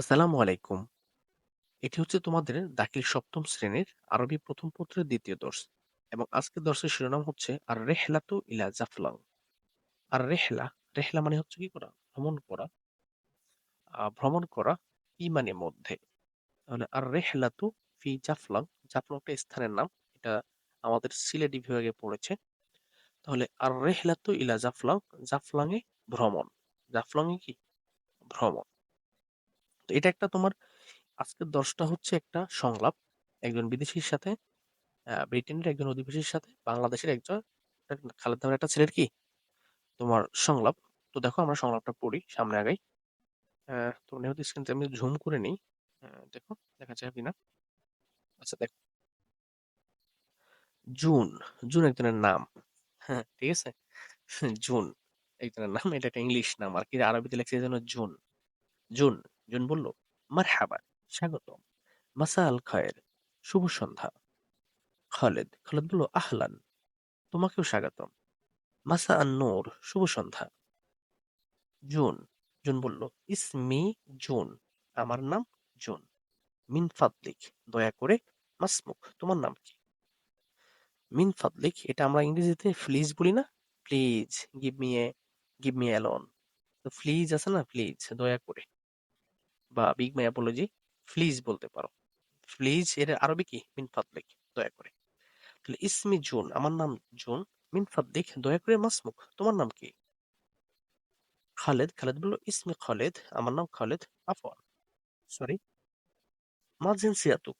আসসালামু আলাইকুম। এটি হচ্ছে তোমাদের দাখিল সপ্তম শ্রেণির আরবি প্রথম পত্রের দ্বিতীয় দর্শ এবং আজকের দর্শের শিরোনাম হচ্ছে আর-রেহলাতু ইলা জাফলং। আর-রেহলা, রেহলা মানে হচ্ছে কি করা? ভ্রমণ করা। ভ্রমণ করা ফি মানে মধ্যে। তাহলে আর-রেহলাতু ফি জাফলং, জাফলং একটা স্থানের নাম। এটা আমাদের সিলেট বিভাগে পড়েছে। তাহলে আর-রেহলাতু ইলা জাফলং, জাফলং এ ভ্রমণ। জাফলং এ কি? ভ্রমণ। তো এটা একটা তোমার আজকের দশটা হচ্ছে একটা সংলাপ। একজন বিদেশির সাথে ব্রিটেনের একজন অধিবাসীর সাথে বাংলাদেশের একজন খালেদ নামের একটা ছেলের কি? তোমার সংলাপ। তো দেখো আমরা সংলাপটা পড়ি, সামনে আগাই। আ তো নেহতু স্ক্রিনটা আমি ঝুম করে নিই দেখো দেখা যায় কিনা? আচ্ছা দেখো। জুন, জুন একজনের নাম। হ্যাঁ, ঠিক আছে? জুন একজনের নাম। এটা একটা ইংলিশ নাম। আর কি আরবিতে লেখছে এজন্য জুন। জুন, জুন বলল, মারহাবান, স্বাগতম। মাসা আল খায়ের, শুভ সন্ধ্যা। খালেদ, খালেদ বলল, আহলান, তোমাকেও স্বাগতম। মাসা আন-নূর, শুভ সন্ধ্যা। জুন, জুন বলল, ইসমি জুন, আমার নাম জুন। মিন ফাদলিক, দয়া করে। মাসমুক, তোমার নাম কি? মিন ফাদলিক, এটা আমরা ইংরেজিতে প্লিজ বলি না? Please, give me a, give me alone. তো প্লিজ আছে না? প্লিজ, দয়া করে। বা বিগ মাই অ্যাপোলজি, প্লিজ বলতে পারো। প্লিজ এর আরবি কি? মিন ফাদলিক, দয়া করে। তাহলে ইসমি জুন, আমার নাম জুন। মিন ফাদলিক, দয়া করে। মাসমুক, তোমার নাম কি? খালেদ, খালেদ বলল, ইসমি খালেদ, আমার নাম খালেদ। আফওয়ান, সরি। মা জিনসিয়াতুক,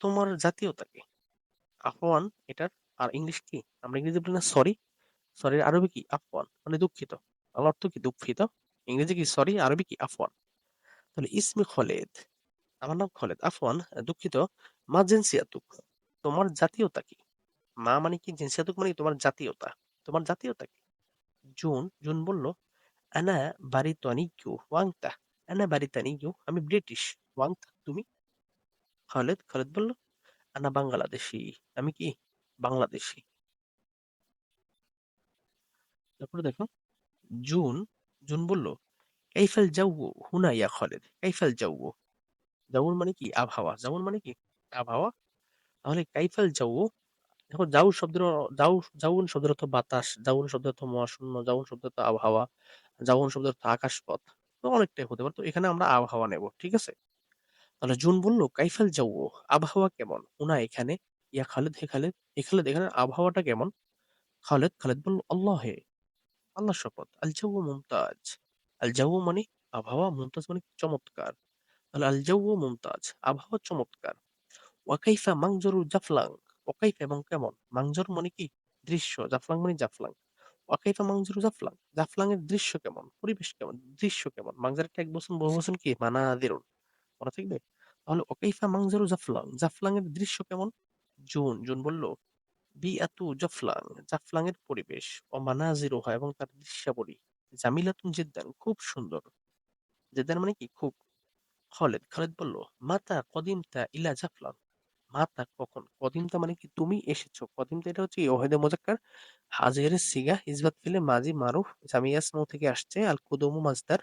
তোমার জাতীয়তা কি? আফওয়ান, এটার আর ইংলিশ কি? আমরা ইংরেজি বলি না সরি? সরির আরবি কি? আফওয়ান, মানে দুঃখিত। অর্থ কি? দুঃখিত। ইংরেজি কি? সরি, আরবি কি? আফওয়ান। তাহলে ইসমি খলেদ আমার নাম খলেদ আফওয়ান, দুঃখিত। মা জিনসিয়াতুক, তোমার জাতীয়তা কি? মা মানে কি? জিনসিয়াতুক মানে তোমার জাতীয়তা। তোমার জাতীয়তা কি? জুন, জুন বলল, আনা বারিতানিয়্যু ওয়া আনতা? আনা বাড়ি বারিতানিয়্যু, আমি ব্রিটিশ। ওয়াংতা তুমি? খালেদ, খালেদ বলল, আনা বাংলাদেশি আমি কি? বাংলাদেশি তারপরে দেখো, জুন, জুন বলল, কাইফাল জাউউ হুনা ইয়া খালেদ? কাইফাল জাউউ? জাউন মানে কি? আবহাওয়া। জাউন মানে কি? আবহাওয়া। তাহলে কাইফাল জাউউ, দেখো জাউ শব্দের জাউ জাউন শব্দের অর্থ বাতাস, জাউন শব্দের অর্থ মহাশূন্য, জাউন শব্দের অর্থ আবহাওয়া, জাউন শব্দের অর্থ আকাশপথ। তো অনেকটাই হতে পারে। তো এখানে আমরা আবহাওয়া নেব। ঠিক আছে? তাহলে জুন বলল, কাইফাল জাউউ, আবহাওয়া কেমন? হুনা এখানে, ইয়া খালেদ, হে খালেদ, হে খালেদ এখানে আবহাওয়াটা কেমন? খালেদ, খালেদ বলল, আল্লাহে, আল্লাহর শপথ। আল জাউ মুমতাজ। আল জাউ মানে আবহাওয়া, মুমতাজ মানে চমৎকার। তাহলে আল জাউ মুমতাজ, আবহাওয়া চমৎকার। ওয়া কাইফা জাফলাং, ওয়া কাইফা এবং কেমন? মানজর মানে কি? দৃশ্য। জাফলাং মানে জাফলাং। ওয়া কাইফা জাফলাং, জাফলাং এর দৃশ্য কেমন? পরিবেশ কেমন? দৃশ্য কেমন? মানজার একটা একবচন বহুবচন কি? মানাযিরুন। মনে থাকবে? তাহলে ওয়া কাইফা জাফলাং, জাফলাং এর দৃশ্য কেমন? জুন, জুন বলল, বিআতু জাফলাং, জাফলাং এর পরিবেশ। ও মানাযিরুহা এবং তার দৃশ্যাবলী। জামিলাতুন জিদ্দান, খুব সুন্দর। জিদ্দান মানে কি? খুব। খালেদ, খালেদ বলল, মাতা কদিমতা ইলা জাফলাং? মাতা কখন? কদিমতা মানে কি? তুমি এসেছ। কদিমতা এটা হচ্ছে ওয়াহিদে মুযাক্কার, হাজিরের সিগা, ইসবাত ফেলে মাজি মারুফ, জামিয়া ইসমু থেকে আসছে, আল কুদুমু মাজদার,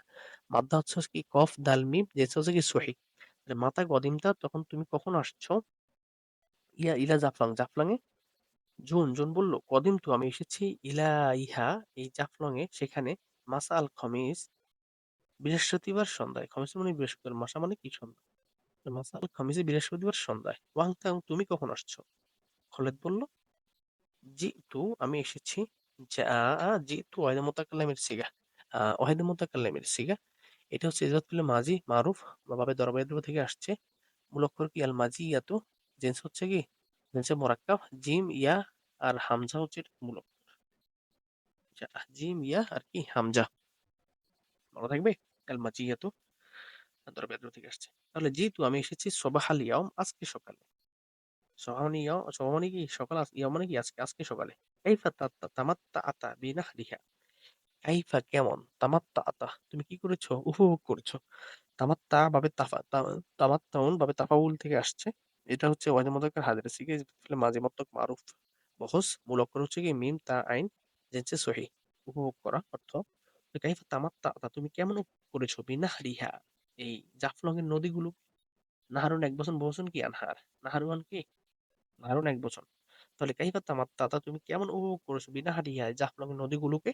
মাদ্দা হচ্ছে কি? কফ, দাল, মিম, জেস হচ্ছে কি? সহিহ। মাতা কদিমতা, তখন তুমি কখন আসছো? ইয়া ইলা জাফলং, জাফলং এ? জুন, জুন বলল, কদিম তো আমি এসেছি, ইলা ইহা, এই জাফলং এ, সেখানে, মাসা আল খমিস, বৃহস্পতিবার সন্ধ্যায়। খমিস মানে বৃহস্পতিবার, মাসা মানে কি? সন্ধ্যা। মাসা আল খমিসে বৃহস্পতিবার সন্ধ্যায়। ওয়াংতা তুমি কখন আসছো? খালেদ বলল, জিতু আমি এসেছি। জাআ জিতু ওয়াহিদে মুতাকাল্লিমের সিগা। ওয়াহিদে মুতাকাল্লিমের সিগা। এটা হচ্ছে ইসবাত ফেলে মাজি মারুফ বাবে দরবারি দ্রব্য থেকে আসছে। মূল অক্ষর কি? আল মাজিয়াতু। জেন্স হচ্ছে কি? জিন্সে মুরাক্কাব। জিম, ইয়া আর হামজা হচ্ছে মূল অক্ষর। জিম, ইয়া আর কি? হামজা। থাকবে? দ্রব্য থেকে আসছে। তাহলে আমি এসেছি সবাহাল ইয়াউম আজকে সকালে। সবাহ মানে কি? সকাল মানে কি? আজকে, আজকে সকালে। কাইফা তা তামাত্তাআতা বিনাহরিহা। কাইফা কেমন? তামাত্তাআতা তুমি কি করেছ? উপভোগ করেছ। তামাত্তা ভাবে তাফা তামাত্তাউন বাবে তাফাউল থেকে আসছে। এটা হচ্ছে ওয়াহিদে মুযাক্কার হাজিরের সিগা ফেলে মাজি মুত্তাক মারুফ বহস মূল অক্ষর হচ্ছে কি? মিম, তা, আইন, জিনসে সহিহ। উপভোগ করা অর্থ কাইফা তামাত্তাআতা তুমি কেমন করেছ? বিনাহরিহা। এই জাফলং এর নদীগুলো নাহারুন এক বচন বহুবচন কি আনহার? নাহারুয়ান কি? নাহারুন এক বচন তাহলে কাইফা তামাত তাতা তুমি কেমন উপভোগ করেছ? বিনা জাফলং এর নদীগুলোকে?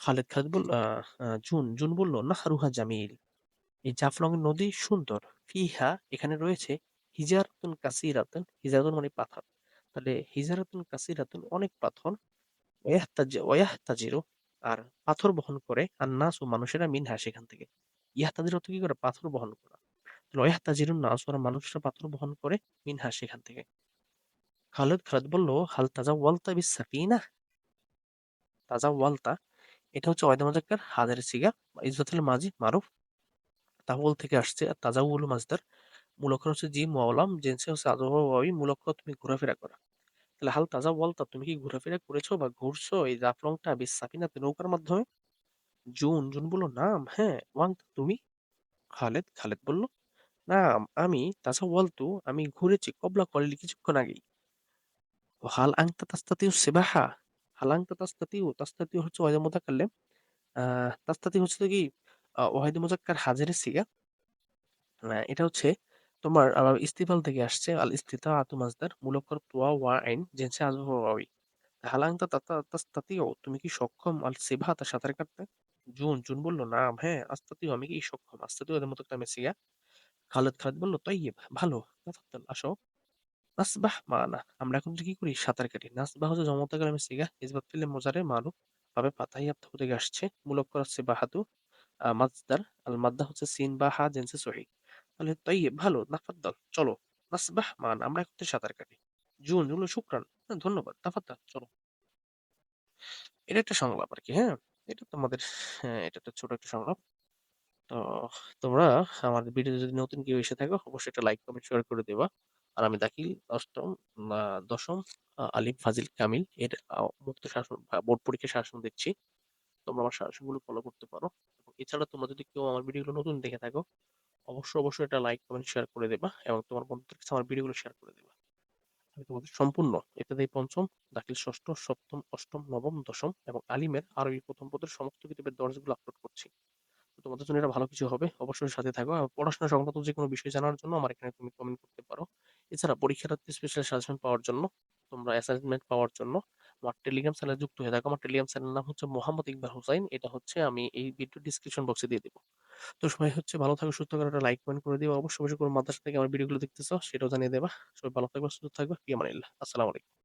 খালেদ খালেদ আহ, জুন জুন বলল নাহারুহা জামিল। এই জাফলং এর নদী সুন্দর। ফিহা এখানে রয়েছে হিজারাতুন কাসিরাতুন হিজারাতুন মানে পাথর। তাহলে হিজারাতুন কাসিরাতুন অনেক পাথর। ওয়াহতাজিরু আর পাথর বহন করে আর নাস ও মানুষেরা মিনহা সেখান থেকে। ইয়াহতাজির অর্থ কি করে? পাথর বহন করা। তাহলে ওয়াহতাজিরুন নাস ওরা মানুষরা পাথর বহন করে মিনহা সেখান থেকে। খালেদ খালেদ বলল, হাল তাজা ওয়ালতা বিস সাফিনা তাজা ওয়ালতা এটা হচ্ছে ওয়াইদা মাজাক্কার হাজার সিগা ইজবাতুল মাজি, মারুফ। তাওয়াল থেকে আসছে আর তাজাউল মাজদার। মূল অক্ষর হচ্ছে জি মুআলাম জেন্সে হচ্ছে আজওয়াবি মূল অক্ষর তুমি ঘোরাফেরা করা। তাহলে হাল তাজা ওয়ালতা তুমি কি ঘোরাফেরা করেছ বা ঘুরছো এই জাফলংটা বেশ সাফিনাতে নৌকার মাধ্যমে? জুন জুন বলল, নাম হ্যাঁ ওয়াং তুমি? খালেদ খালেদ বলল, নাম, আমি তাজা ওয়ালতু আমি ঘুরেছি কবলা কলিল কিছুক্ষণ আগেই। হাল আংতা তাস্তাতিউ সিবাহা, হাল আংতা তাস্তাতিউ তাস্তাতিউ হচ্ছে মুতাকাল্লিম আহ তাস্তাতি হচ্ছে কি ওয়াহিদ মুজাক্কার হাজারের সিগা। এটা হচ্ছে তোমার আবার ইস্তিফাল থেকে আসছে। আল ইস্তিতা আতু মাজদার মূল তোয়া ওয়া আইন জেনসে আজু হালাং তা তাতা তুমি কি সক্ষম? আল সিভা তা সাঁতার কাটতে? জুন জুন বলল না হ্যাঁ আস্তাতিও আমি কি সক্ষম? আস্তাতিও এদের মতো একটা মেসিগা খালেদ খালেদ বলল তাইয়িব ভালো আসো। নাসবাহ মানা আমরা এখন কি করি? সাঁতার কাটি। নাসবাহ হচ্ছে জমতা কালামে সিগা ইসবাত ফিলে মোজারে মারুফ ভাবে পাতাইয়াত থেকে আসছে। মূল অক্ষর হচ্ছে বাহাদু আহ, মাসদার। আল মাদ্দা হচ্ছে সিন বা হা জেন্সে সহি। তাহলে তাই ভালো নাফাদ্দাল। চলো নাসবাহ মান আমরা এখন সাঁতার কাটি। জুন জুন শুক্রান হ্যাঁ, ধন্যবাদ তাফাদ্দাল চলো। এটা একটা সংলাপ আর কি হ্যাঁ? এটা তোমাদের হ্যাঁ এটা একটা ছোট একটা সংলাপ। তো তোমরা আমাদের ভিডিও যদি নতুন কেউ এসে থাকো অবশ্যই একটা লাইক কমেন্ট শেয়ার করে দেবা। আর আমি দাখিল অষ্টম দশম আলিম ফাজিল কামিল এর মুক্ত শাসন বোর্ড পরীক্ষা শাসন দেখছি। তোমরা আমার শাসনগুলো ফলো করতে পারো। এছাড়া তোমরা যদি কেউ আমার ভিডিওগুলো নতুন দেখে থাকো অবশ্যই অবশ্যই এটা লাইক কমেন্ট শেয়ার করে দেবা এবং তোমার বন্ধুদের কাছে আমার ভিডিওগুলো শেয়ার করে দেবা। আমি তোমাদের সম্পূর্ণ ইত্যাদি পঞ্চম, দাখিল, ষষ্ঠ, সপ্তম, অষ্টম, নবম, দশম এবং আলিমের আরবি প্রথম পদের সমস্ত কিতাবের দরজগুলো আপলোড করছি। তোমাদের জন্য এটা ভালো কিছু হবে, অবশ্যই সাথে থাকো পড়াশোনা সংক্রান্ত যে কোনো বিষয় জানার জন্য আমার এখানে তুমি কমেন্ট করতে পারো। এছাড়া পরীক্ষার্থী স্পেশাল সাজেশন পাওয়ার জন্য, তোমরা অ্যাসাইনমেন্ট পাওয়ার জন্য আমার টেলিগ্রাম চ্যানেলে যুক্ত হয়ে থাকো। আমার টেলিগ্রাম চ্যানেলের নাম হচ্ছে মোহাম্মদ ইকবাল হুসাইন। এটা হচ্ছে আমি এই ভিডিও ডিসক্রিপশন বক্সে দিয়ে দেবো। তো সবাই হচ্ছে ভালো থাকো, সুস্থ থাকো, একটা লাইক কমেন্ট করে দিও। অবশ্যই অবশ্যই কোনো মাদ্রাসা থেকে আমার ভিডিওগুলো দেখতেছো, সেটাও জানিয়ে দেবা। সবাই ভালো থাকবে, সুস্থ থাকবে। কি আমানিল্লাহ। আসসালামু আলাইকুম।